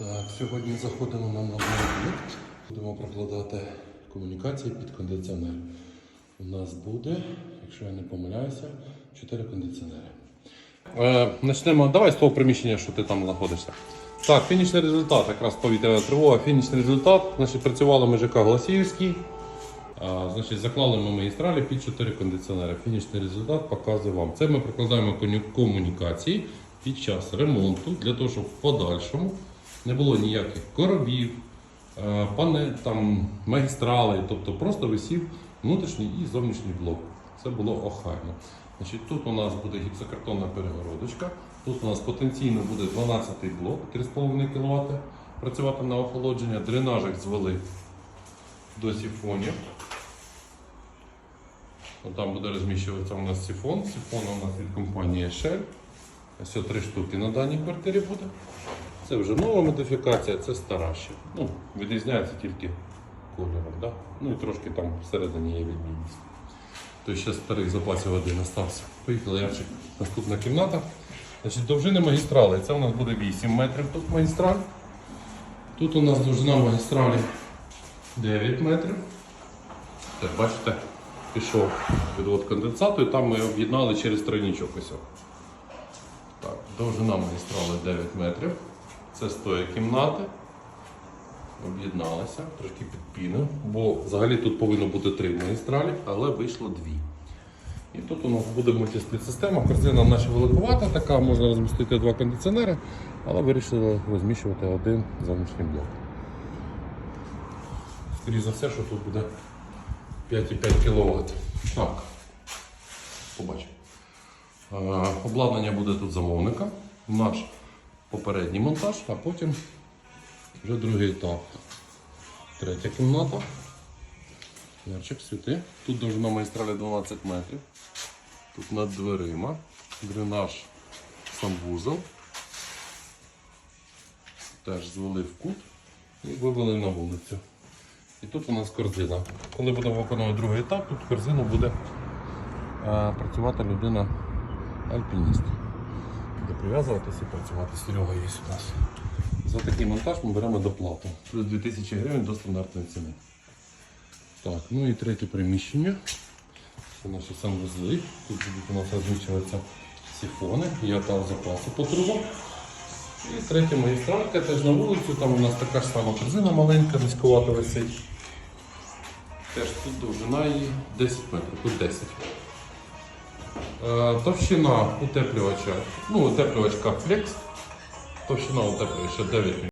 Так, сьогодні заходимо на новий об'єкт. Будемо прокладати комунікації під кондиціонер. У нас буде, якщо я не помиляюся, 4 кондиціонери. Е, почнемо. Давай з того приміщення, що ти там знаходишся. Так, фінішний результат, якраз повітряна тривога. Фінішний результат. Значить, працювали ми ЖК Голосіївський. Значить, заклали ми магістралі під 4 кондиціонери. Фінішний результат показую вам. Це ми прокладаємо комунікації під час ремонту для того, щоб в подальшому не було ніяких коробів, е, пане, там, магістралей, тобто просто висів внутрішній і зовнішній блок. Це було охайно. Значить, тут у нас буде гіпсокартонна перегородочка. Тут у нас потенційно буде 12-й блок 3,5 кВт. Працювати на охолодження. Дренажик звели до сифонів. От Там буде розміщуватися у нас сифон. Сифон у нас від компанії Shell. Ось три штуки на даній квартирі буде. Це вже нова модифікація, це стара ще. Ну, відрізняється тільки кольором. Да? Ну і трошки там всередині є відмінність. Тобто ще старих запасів один остався. Поїхали Ярчик. Наступна кімната. Значить, довжини магістрали. Це у нас буде 8 метрів тут магістраль. Тут у нас довжина магістралі 9 метрів. Так, бачите, пішов відвод конденсату і там ми об'єднали через тройнічок ось. Так, довжина магістрали 9 метрів. Це стоїть кімнати. Об'єдналися, трошки підпінив, бо взагалі тут повинно бути три магістралі, але вийшло дві. І тут у нас буде мультиспліт-система. Корзина наша великовата, така можна розмістити два кондиціонери, але вирішили розміщувати один зовнішній блок. Скоріше за все, що тут буде 5,5 кВт. Так, побачимо. Е, Обладнання буде тут замовника, наш попередній монтаж, а потім вже другий етап. Третя кімната. Ярчик світи. Тут довжина магістралі 12 метрів. Тут над дверима. Дренаж санвузол. Теж звели в кут і вивели на вулицю. І тут у нас корзина. Коли будемо виконувати другий етап, тут корзину буде е, працювати людина альпініст. Буде прив'язуватися і працювати. Серега є у нас. За такий монтаж ми беремо доплату. Плюс 2000 гривень до стандартної ціни. Так, ну і третє приміщення. Це наші санвузли. Тут будуть у нас розміщуватися сифони. Я дав запаси по трубам. І третя магістралька теж на вулицю. Там у нас така ж сама корзина маленька, низьковато висить. Теж тут довжина її 10 метрів, тут 10. Е, Товщина утеплювача, ну утеплювачка Flex. Товщина утеплювача 9 мм.